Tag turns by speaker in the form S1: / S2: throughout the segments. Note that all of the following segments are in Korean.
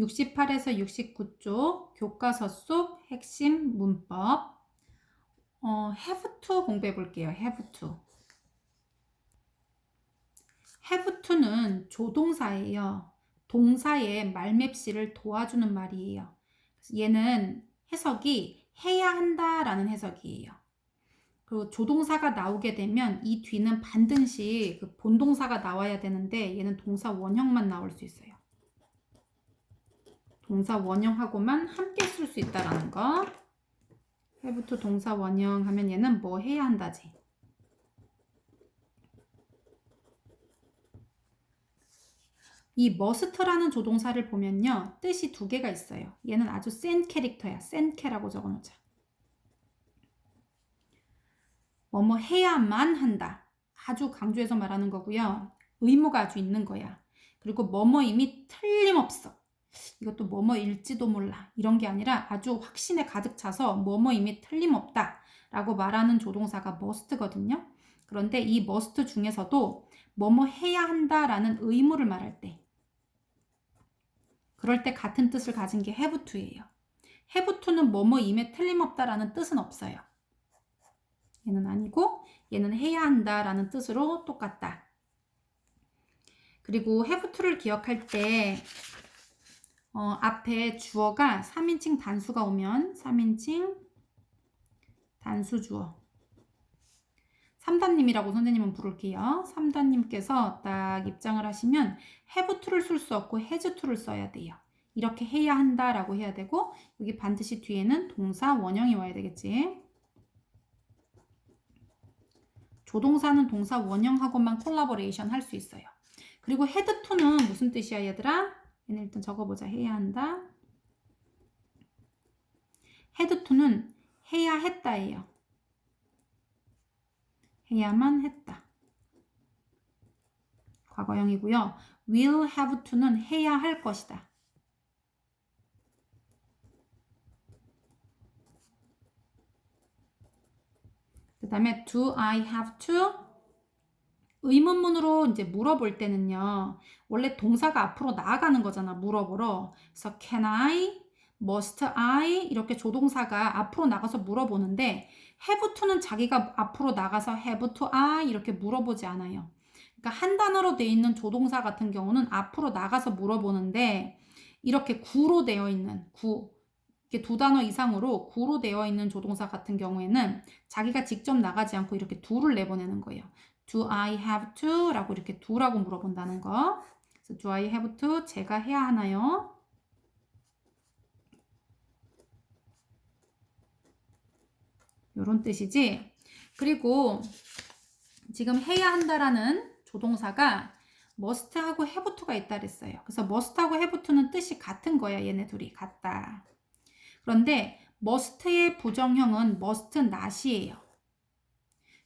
S1: 68에서 69쪽 교과서 속 핵심 문법 어, have to 공부해 볼게요. have to. have to는 조동사예요. 동사의 말맵시를 도와주는 말이에요. 얘는 해석이 해야 한다라는 해석이에요. 그리고 조동사가 나오게 되면 이 뒤는 반드시 그 본동사가 나와야 되는데 얘는 동사 원형만 나올 수 있어요. 동사 원형하고만 함께 쓸 수 있다라는 거. 해부터 동사 원형 하면 얘는 뭐 해야 한다지. 이 머스트라는 조동사를 보면요. 뜻이 두 개가 있어요. 얘는 아주 센 캐릭터야. 센 캐라고 적어놓자. 뭐뭐 해야만 한다. 아주 강조해서 말하는 거고요. 의무가 아주 있는 거야. 그리고 뭐뭐임이 틀림없어. 이것도 뭐뭐일지도 몰라. 이런 게 아니라 아주 확신에 가득 차서 뭐뭐임이 틀림없다. 라고 말하는 조동사가 must거든요. 그런데 이 must 중에서도 뭐뭐 해야 한다라는 의무를 말할 때 그럴 때 같은 뜻을 가진 게 have to예요. have to는 뭐뭐임에 틀림없다라는 뜻은 없어요. 얘는 아니고 얘는 해야 한다라는 뜻으로 똑같다. 그리고 have to를 기억할 때 어, 앞에 주어가 3인칭 단수가 오면 3인칭 단수 주어 3단님이라고 선생님은 부를게요. 3단님께서 딱 입장을 하시면 have to를 쓸 수 없고 has to를 써야 돼요. 이렇게 해야 한다라고 해야 되고 여기 반드시 뒤에는 동사 원형이 와야 되겠지. 조동사는 동사 원형하고만 콜라보레이션 할 수 있어요. 그리고 head to는 무슨 뜻이야 얘들아? 얘는 일단 적어보자. 해야 한다. head to는 해야 했다예요. 해야만 했다. 과거형이고요. will have to는 해야 할 것이다. 그 다음에 do I have to? 의문문으로 이제 물어볼 때는요. 원래 동사가 앞으로 나아가는 거잖아. 물어보러. 그래서 can I? must I? 이렇게 조동사가 앞으로 나가서 물어보는데 have to는 자기가 앞으로 나가서 have to I? 이렇게 물어보지 않아요. 그러니까 한 단어로 돼 있는 조동사 같은 경우는 앞으로 나가서 물어보는데 이렇게 구로 되어 있는 구 이렇게 두 단어 이상으로 구로 되어 있는 조동사 같은 경우에는 자기가 직접 나가지 않고 이렇게 do를 내보내는 거예요. Do I have to? 라고 이렇게 do라고 물어본다는 거. 그래서 do I have to? 제가 해야 하나요? 이런 뜻이지. 그리고 지금 해야 한다라는 조동사가 have to가 있다 그랬어요. 그래서 have to는 뜻이 같은 거야. 얘네 둘이 같다. 그런데 must의 부정형은 must not이에요.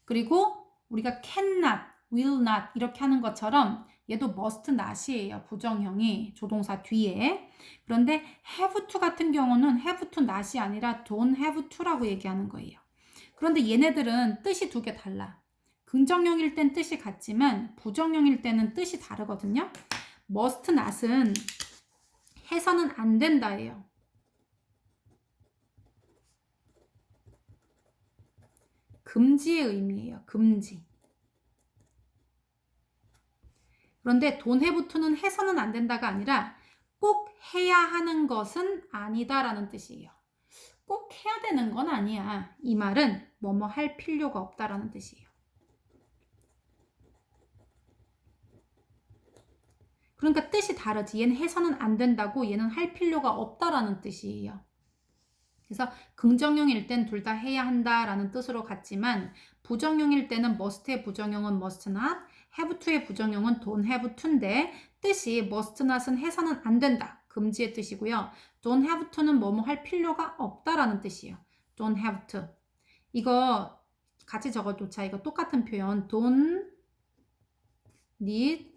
S1: 그리고 우리가 cannot, will not 이렇게 하는 것처럼 얘도 must not이에요. 부정형이 조동사 뒤에. 그런데 have to 같은 경우는 have to not이 아니라 don't have to라고 얘기하는 거예요. 그런데 얘네들은 뜻이 두 개 달라. 긍정형일 땐 뜻이 같지만 부정형일 때는 뜻이 다르거든요. must not은 해서는 안 된다예요. 금지의 의미예요. 금지. 그런데 돈해 부투는 해서는 안 된다가 아니라 꼭 해야 하는 것은 아니다라는 뜻이에요. 꼭 해야 되는 건 아니야. 이 말은 뭐뭐 할 필요가 없다라는 뜻이에요. 그러니까 뜻이 다르지. 얘는 해서는 안 된다고 얘는 할 필요가 없다라는 뜻이에요. 그래서 긍정형일 땐 둘 다 해야 한다라는 뜻으로 같지만 부정형일 때는 must의 부정형은 must not, have to의 부정형은 don't have to인데 뜻이 must not은 해서는 안 된다. 금지의 뜻이고요. don't have to는 뭐뭐 할 필요가 없다라는 뜻이에요. don't have to. 이거 같이 적어놓자. 이거 똑같은 표현. don't need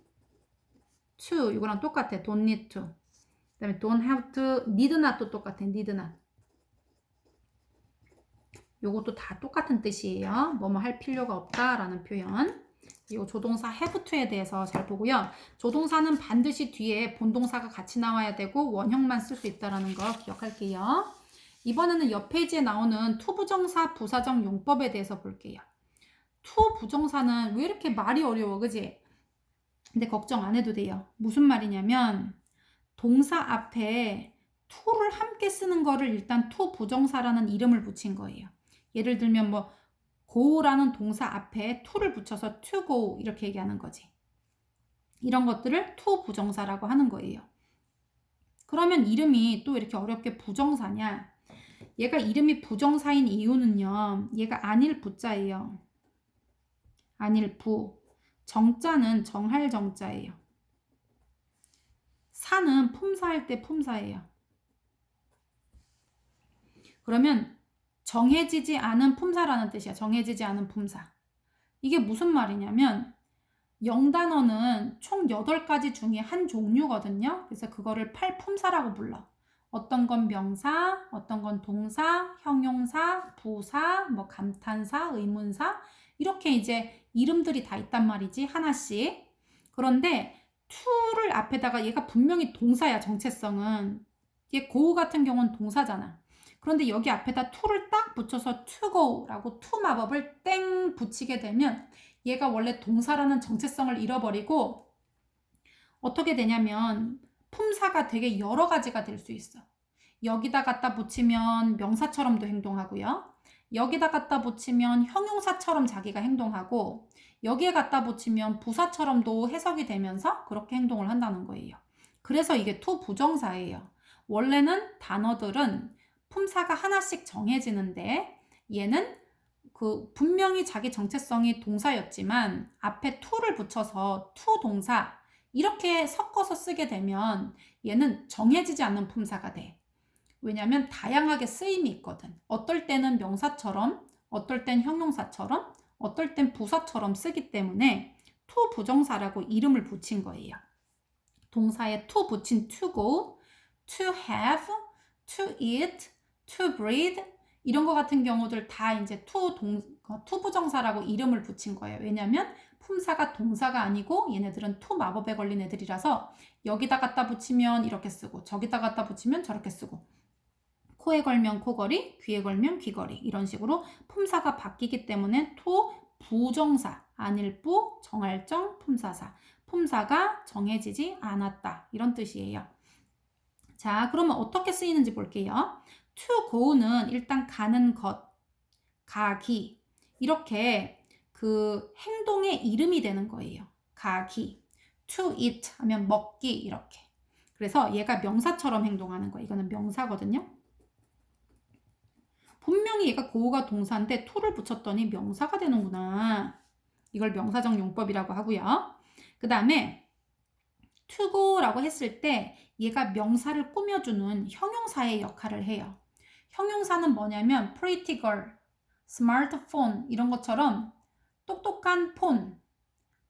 S1: to. 이거랑 똑같아. don't need to. 그 다음에 don't have to, need not도 똑같아. need not. 요것도 다 똑같은 뜻이에요. 뭐뭐 할 필요가 없다라는 표현. 이 조동사 have to에 대해서 잘 보고요. 조동사는 반드시 뒤에 본동사가 같이 나와야 되고 원형만 쓸 수 있다는 거 기억할게요. 이번에는 옆 페이지에 나오는 투 부정사 부사적 용법에 대해서 볼게요. 투 부정사는 왜 이렇게 말이 어려워, 그지? 근데 걱정 안 해도 돼요. 무슨 말이냐면 동사 앞에 to를 함께 쓰는 거를 일단 to 부정사라는 이름을 붙인 거예요. 예를 들면 뭐 go라는 동사 앞에 to를 붙여서 to go 이렇게 얘기하는 거지. 이런 것들을 to 부정사라고 하는 거예요. 그러면 이름이 또 이렇게 어렵게 부정사냐? 얘가 이름이 부정사인 이유는요. 얘가 아닐 부자예요. 아닐 부. 정자는 정할 정자예요. 사는 품사할 때 품사예요. 그러면 정해지지 않은 품사라는 뜻이야. 정해지지 않은 품사. 이게 무슨 말이냐면 영단어는 총 8가지 중에 한 종류거든요. 그래서 그거를 팔품사라고 불러. 어떤 건 명사, 어떤 건 동사, 형용사, 부사, 뭐 감탄사, 의문사 이렇게 이제 이름들이 다 있단 말이지 하나씩. 그런데 to를 앞에다가 얘가 분명히 동사야 정체성은. 얘 go 같은 경우는 동사잖아. 그런데 여기 앞에다 to를 딱 붙여서 to go라고 to 마법을 땡 붙이게 되면 얘가 원래 동사라는 정체성을 잃어버리고 어떻게 되냐면 품사가 되게 여러 가지가 될 수 있어. 여기다 갖다 붙이면 명사처럼도 행동하고요. 여기다 갖다 붙이면 형용사처럼 자기가 행동하고 여기에 갖다 붙이면 부사처럼도 해석이 되면서 그렇게 행동을 한다는 거예요. 그래서 이게 투 부정사예요. 원래는 단어들은 품사가 하나씩 정해지는데 얘는 그 분명히 자기 정체성이 동사였지만 앞에 to를 붙여서 to 동사 이렇게 섞어서 쓰게 되면 얘는 정해지지 않는 품사가 돼. 왜냐하면 다양하게 쓰임이 있거든. 어떨 때는 명사처럼, 어떨 땐 형용사처럼, 어떨 땐 부사처럼 쓰기 때문에 to 부정사라고 이름을 붙인 거예요. 동사에 to 붙인 to go, to have, to eat, to breathe 이런 거 같은 경우들 다 이제 to 동 to 부정사라고 이름을 붙인 거예요. 왜냐면 품사가 동사가 아니고 얘네들은 to 마법에 걸린 애들이라서 여기다 갖다 붙이면 이렇게 쓰고 저기다 갖다 붙이면 저렇게 쓰고 코에 걸면 코걸이, 귀에 걸면 귀걸이 이런 식으로 품사가 바뀌기 때문에 to 부정사, 안일부, 정할정, 품사사 품사가 정해지지 않았다 이런 뜻이에요. 자 그러면 어떻게 쓰이는지 볼게요. To go는 일단 가는 것, 가기 이렇게 그 행동의 이름이 되는 거예요. 가기. to eat 하면 먹기 이렇게. 그래서 얘가 명사처럼 행동하는 거예요. 이거는 명사거든요. 분명히 얘가 고가 동사인데 to를 붙였더니 명사가 되는구나. 이걸 명사적 용법이라고 하고요. 그 다음에 to go라고 했을 때 얘가 명사를 꾸며주는 형용사의 역할을 해요. 형용사는 뭐냐면 pretty girl, smartphone 이런 것처럼 똑똑한 폰,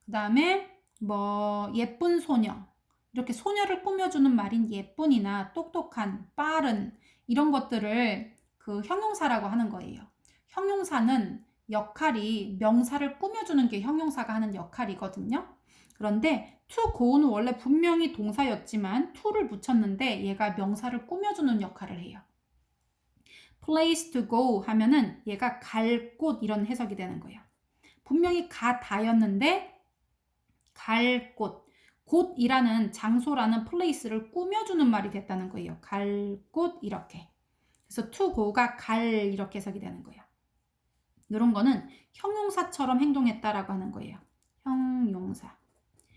S1: 그 다음에 뭐 예쁜 소녀 이렇게 소녀를 꾸며주는 말인 예쁜이나 똑똑한, 빠른 이런 것들을 그 형용사라고 하는 거예요. 형용사는 역할이 명사를 꾸며주는 게 형용사가 하는 역할이거든요. 그런데 to go는 원래 분명히 동사였지만 to를 붙였는데 얘가 명사를 꾸며주는 역할을 해요. Place to go 하면은 얘가 갈 곳 이런 해석이 되는 거예요. 분명히 가다였는데 갈 곳, 곳이라는 장소라는 place를 꾸며주는 말이 됐다는 거예요. 갈 곳 이렇게. 그래서 to go가 갈 이렇게 해석이 되는 거예요. 이런 거는 형용사처럼 행동했다라고 하는 거예요. 형용사.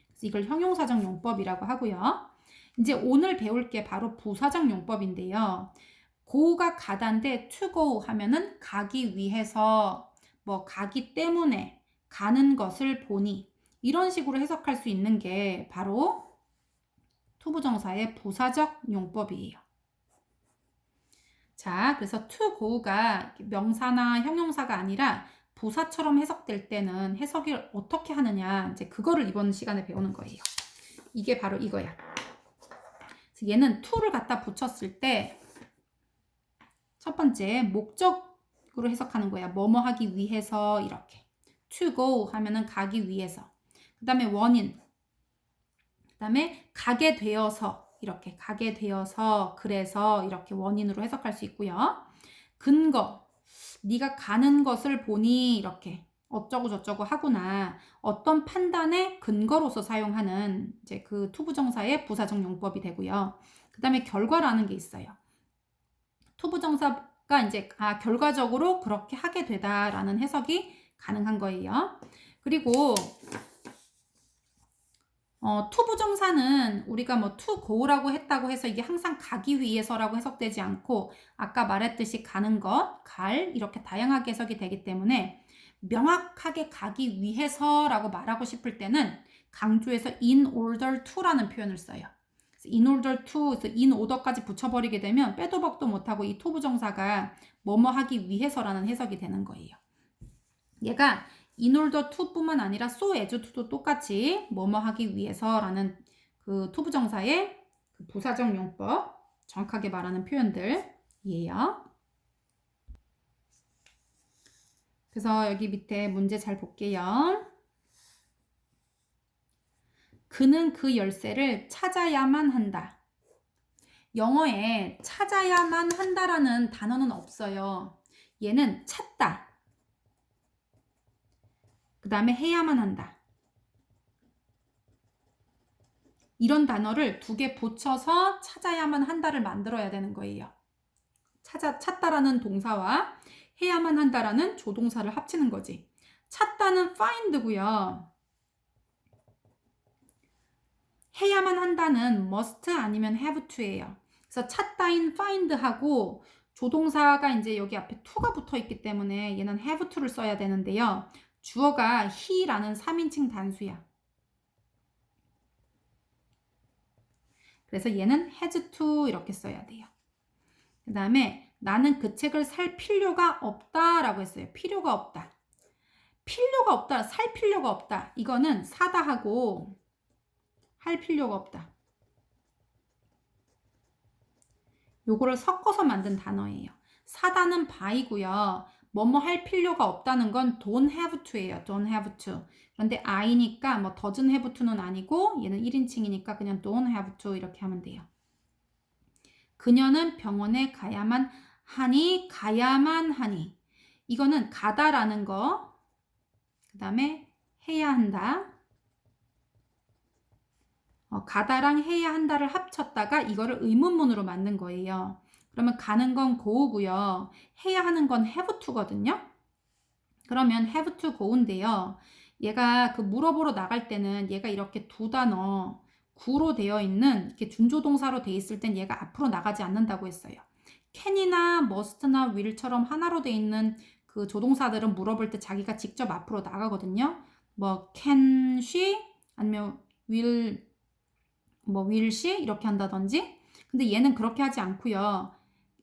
S1: 그래서 이걸 형용사적 용법이라고 하고요. 이제 오늘 배울 게 바로 부사적 용법인데요. Go가 가다인데 go 하면은 가기 위해서 뭐 가기 때문에 가는 것을 보니 이런 식으로 해석할 수 있는 게 바로 투부정사의 부사적 용법이에요. 자, 그래서 to go가 명사나 형용사가 아니라 부사처럼 해석될 때는 해석을 어떻게 하느냐 이제 그거를 이번 시간에 배우는 거예요. 이게 바로 이거야. 얘는 to를 갖다 붙였을 때첫 번째 목적으로 해석하는 거야. 뭐뭐 하기 위해서 이렇게. to go 하면은 가기 위해서. 그 다음에 원인. 그 다음에 가게 되어서 이렇게 가게 되어서 그래서 이렇게 원인으로 해석할 수 있고요. 근거. 네가 가는 것을 보니 이렇게 어쩌고 저쩌고 하구나. 어떤 판단의 근거로서 사용하는 이제 그 투부정사의 부사적 용법이 되고요. 그 다음에 결과라는 게 있어요. 투부정사 가 이제 아 결과적으로 그렇게 하게 되다라는 해석이 가능한 거예요. 그리고 어, 투부정사는 우리가 뭐 투고라고 했다고 해서 이게 항상 가기 위해서라고 해석되지 않고 아까 말했듯이 가는 것, 갈 이렇게 다양하게 해석이 되기 때문에 명확하게 가기 위해서라고 말하고 싶을 때는 강조해서 in order to라는 표현을 써요. In order to, in order까지 붙여버리게 되면 빼도 박도 못하고 이 투부정사가 뭐뭐 하기 위해서라는 해석이 되는 거예요. 얘가 order to뿐만 아니라 so as to도 똑같이 뭐뭐 하기 위해서라는 그 투부정사의 그 부사적 용법 정확하게 말하는 표현들이에요. 그래서 여기 밑에 문제 잘 볼게요. 그는 그 열쇠를 찾아야만 한다. 영어에 찾아야만 한다라는 단어는 없어요. 얘는 찾다. 그 다음에 해야만 한다. 이런 단어를 두 개 붙여서 찾아야만 한다를 만들어야 되는 거예요. 찾아, 찾다라는 동사와 해야만 한다라는 조동사를 합치는 거지. 찾다는 find고요. 해야만 한다는 must 아니면 have to예요. 그래서 찾다인 find하고 조동사가 이제 여기 앞에 to가 붙어 있기 때문에 얘는 have to를 써야 되는데요. 주어가 he라는 3인칭 단수야. 그래서 얘는 has to 이렇게 써야 돼요. 그 다음에 나는 그 책을 살 필요가 없다 라고 했어요. 필요가 없다. 필요가 없다. 살 필요가 없다. 이거는 사다 하고 할 필요가 없다. 요거를 섞어서 만든 단어예요. 사다는 바이고요. 뭐뭐 할 필요가 없다는 건 don't have to예요. don't have to. 그런데 I니까 뭐 doesn't have to는 아니고 얘는 1인칭이니까 그냥 don't have to 이렇게 하면 돼요. 그녀는 병원에 가야만 하니 가야만 하니 이거는 가다라는 거. 그 다음에 해야 한다. 어, 가다랑 해야 한다를 합쳤다가 이거를 의문문으로 만든 거예요. 그러면 가는 건 go고요. 해야 하는 건 have to거든요. 그러면 have to go인데요. 얘가 그 물어보러 나갈 때는 얘가 이렇게 두 단어 구로 되어 있는 이렇게 준조동사로 돼 있을 땐 얘가 앞으로 나가지 않는다고 했어요. can이나 must나 will처럼 하나로 돼 있는 그 조동사들은 물어볼 때 자기가 직접 앞으로 나가거든요. 뭐 can she 아니면 will 뭐 will she 이렇게 한다든지. 근데 얘는 그렇게 하지 않고요.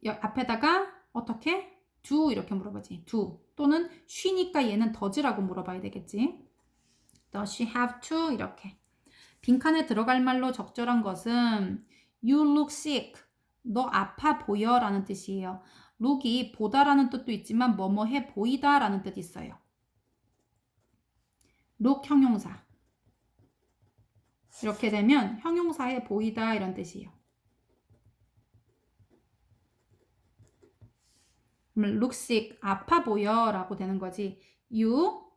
S1: 앞에다가 어떻게 do 이렇게 물어보지. do 또는 she니까 얘는 does라고 물어봐야 되겠지. does she have to 이렇게. 빈칸에 들어갈 말로 적절한 것은 you look sick. 너 아파 보여 라는 뜻이에요. look이 보다라는 뜻도 있지만 뭐뭐해 보이다 라는 뜻이 있어요. look 형용사. 이렇게 되면 형용사해 보이다 이런 뜻이에요. sick 아파 보여 라고 되는 거지. you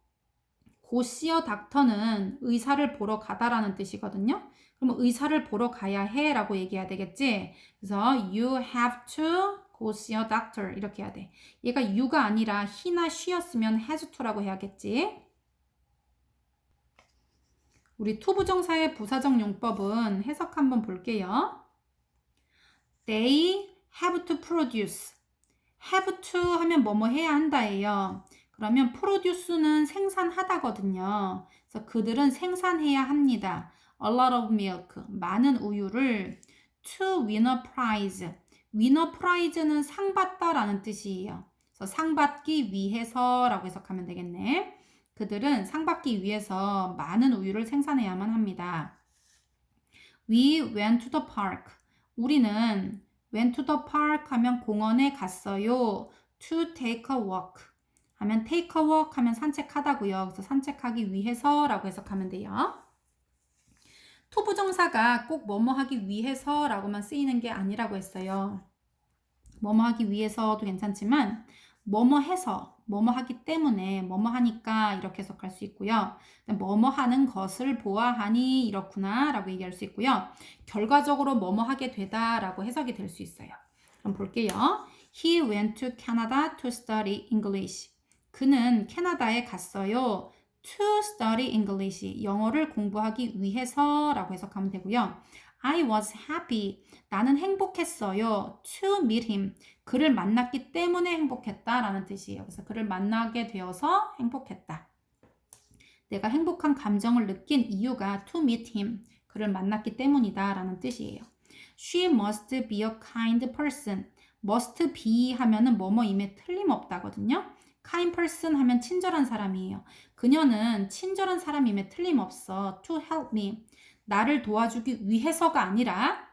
S1: 고시어 닥터는 의사를 보러 가다라는 뜻이거든요. 그러면 의사를 보러 가야 해 라고 얘기해야 되겠지. 그래서 you have to go see a doctor 이렇게 해야 돼. 얘가 you가 아니라 he나 she였으면 has to라고 해야겠지. 우리 투부정사의 부사적 용법은 해석 한번 볼게요. They have to produce. have to 하면 뭐뭐 해야 한다예요. 그러면 produce는 생산하다거든요. 그래서 그들은 생산해야 합니다. A lot of milk. 많은 우유를 to win a prize. win a prize는 상 받다라는 뜻이에요. 그래서 상 받기 위해서라고 해석하면 되겠네. 그들은 상 받기 위해서 많은 우유를 생산해야만 합니다. We went to the park. 우리는 went to the park 하면 공원에 갔어요. to take a walk. 하면 take a walk 하면 산책하다고요. 그래서 산책하기 위해서라고 해석하면 돼요. to 부정사가 꼭 뭐뭐 하기 위해서라고만 쓰이는 게 아니라고 했어요. 뭐뭐 하기 위해서도 괜찮지만 뭐뭐 해서 뭐뭐 하기 때문에 뭐뭐 하니까 이렇게 해석할 수 있고요. 뭐뭐 하는 것을 보아하니 이렇구나 라고 얘기할 수 있고요. 결과적으로 뭐뭐 하게 되다 라고 해석이 될 수 있어요. 그럼 볼게요. He went to Canada to study English. 그는 캐나다에 갔어요. To study English. 영어를 공부하기 위해서라고 해석하면 되고요. I was happy. 나는 행복했어요. To meet him. 그를 만났기 때문에 행복했다 라는 뜻이에요. 그래서 그를 만나게 되어서 행복했다. 내가 행복한 감정을 느낀 이유가 to meet him. 그를 만났기 때문이다 라는 뜻이에요. She must be a kind person. must be 하면은 뭐뭐임에 틀림없다거든요. kind person 하면 친절한 사람이에요. 그녀는 친절한 사람임에 틀림없어. to help me. 나를 도와주기 위해서가 아니라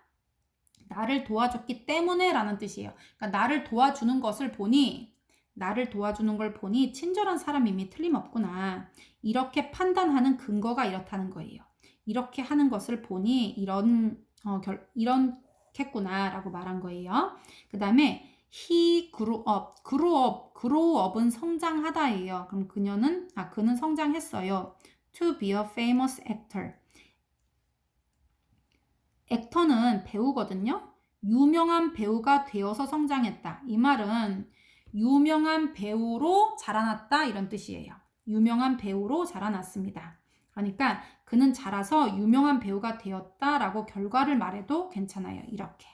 S1: 나를 도와줬기 때문에 라는 뜻이에요. 그러니까 나를 도와주는 것을 보니 나를 도와주는 걸 보니 친절한 사람임이 틀림없구나. 이렇게 판단하는 근거가 이렇다는 거예요. 이렇게 하는 것을 보니 이런 어, 결, 이런겠구나라고 말한 거예요. 그 다음에 he grew up, grew up, grow up은 성장하다예요. 그럼 그녀는 아 그는 성장했어요. To be a famous actor. 액터는 배우거든요. 유명한 배우가 되어서 성장했다. 이 말은 유명한 배우로 자라났다 이런 뜻이에요. 유명한 배우로 자라났습니다. 그러니까 그는 자라서 유명한 배우가 되었다라고 결과를 말해도 괜찮아요. 이렇게.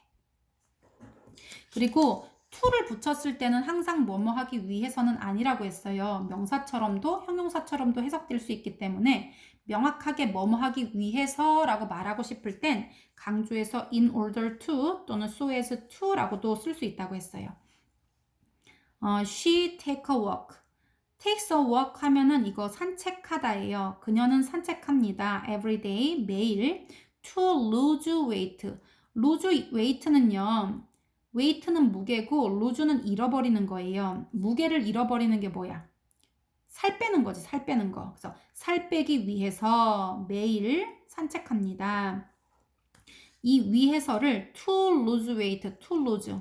S1: 그리고 to를 붙였을 때는 항상 뭐뭐 하기 위해서는 아니라고 했어요. 명사처럼도 형용사처럼도 해석될 수 있기 때문에 명확하게 뭐뭐 하기 위해서 라고 말하고 싶을 땐 강조해서 in order to 또는 so as to라고도 쓸 수 있다고 했어요. 어, she take a walk. takes a walk 하면은 이거 산책하다예요. 그녀는 산책합니다. every day 매일 to lose weight. lose weight는요. weight는 무게고 lose는 잃어버리는 거예요. 무게를 잃어버리는 게 뭐야? 살 빼는 거지, 살 빼는 거. 그래서 살 빼기 위해서 매일 산책합니다. 이 위해서를 to lose weight, to lose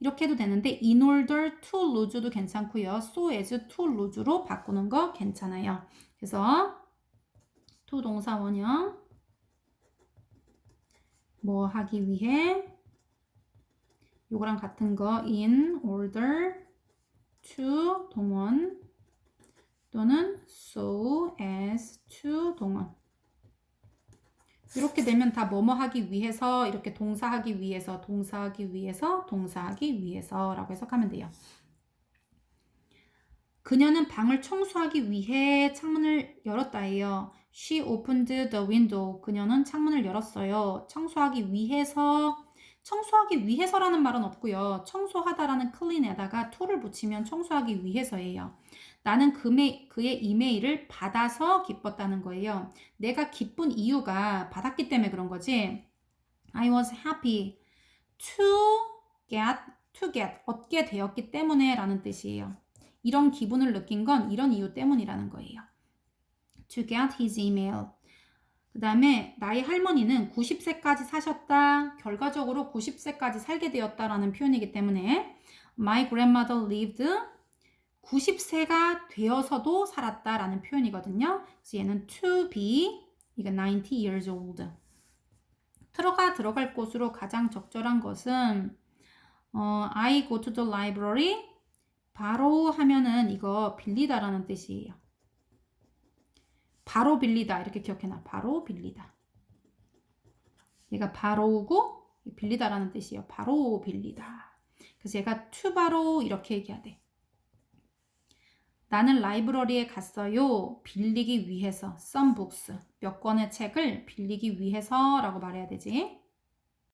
S1: 이렇게 해도 되는데 in order to lose도 괜찮고요. so as to lose로 바꾸는 거 괜찮아요. 그래서 to 동사 원형 뭐 하기 위해 요거랑 같은 거 in order to 동원 또는 so as to 동원. 이렇게 되면 다 뭐뭐 하기 위해서 이렇게 동사하기 위해서 동사하기 위해서 동사하기 위해서라고 해석하면 돼요. 그녀는 방을 청소하기 위해 창문을 열었다예요. She opened the window. 그녀는 창문을 열었어요. 청소하기 위해서 청소하기 위해서라는 말은 없고요. 청소하다라는 clean에다가 to를 붙이면 청소하기 위해서예요. 나는 그메, 그의 이메일을 받아서 기뻤다는 거예요. 내가 기쁜 이유가 받았기 때문에 그런 거지. I was happy to get, to get, 얻게 되었기 때문에 라는 뜻이에요. 이런 기분을 느낀 건 이런 이유 때문이라는 거예요. To get his email. 그 다음에 나의 할머니는 90세까지 사셨다. 결과적으로 90세까지 살게 되었다라는 표현이기 때문에 My grandmother lived 90세가 되어서도 살았다라는 표현이거든요. 그래서 얘는 to be 이거 90 years old. 들어가 들어갈 곳으로 가장 적절한 것은 어, I go to the library 바로 하면은 이거 빌리다라는 뜻이에요. 바로 빌리다 이렇게 기억해놔. 바로 빌리다. 얘가 바로고 빌리다라는 뜻이에요. 바로 빌리다. 그래서 얘가 to 바로 이렇게 얘기해야 돼. 나는 라이브러리에 갔어요. 빌리기 위해서. some books. 몇 권의 책을 빌리기 위해서라고 말해야 되지.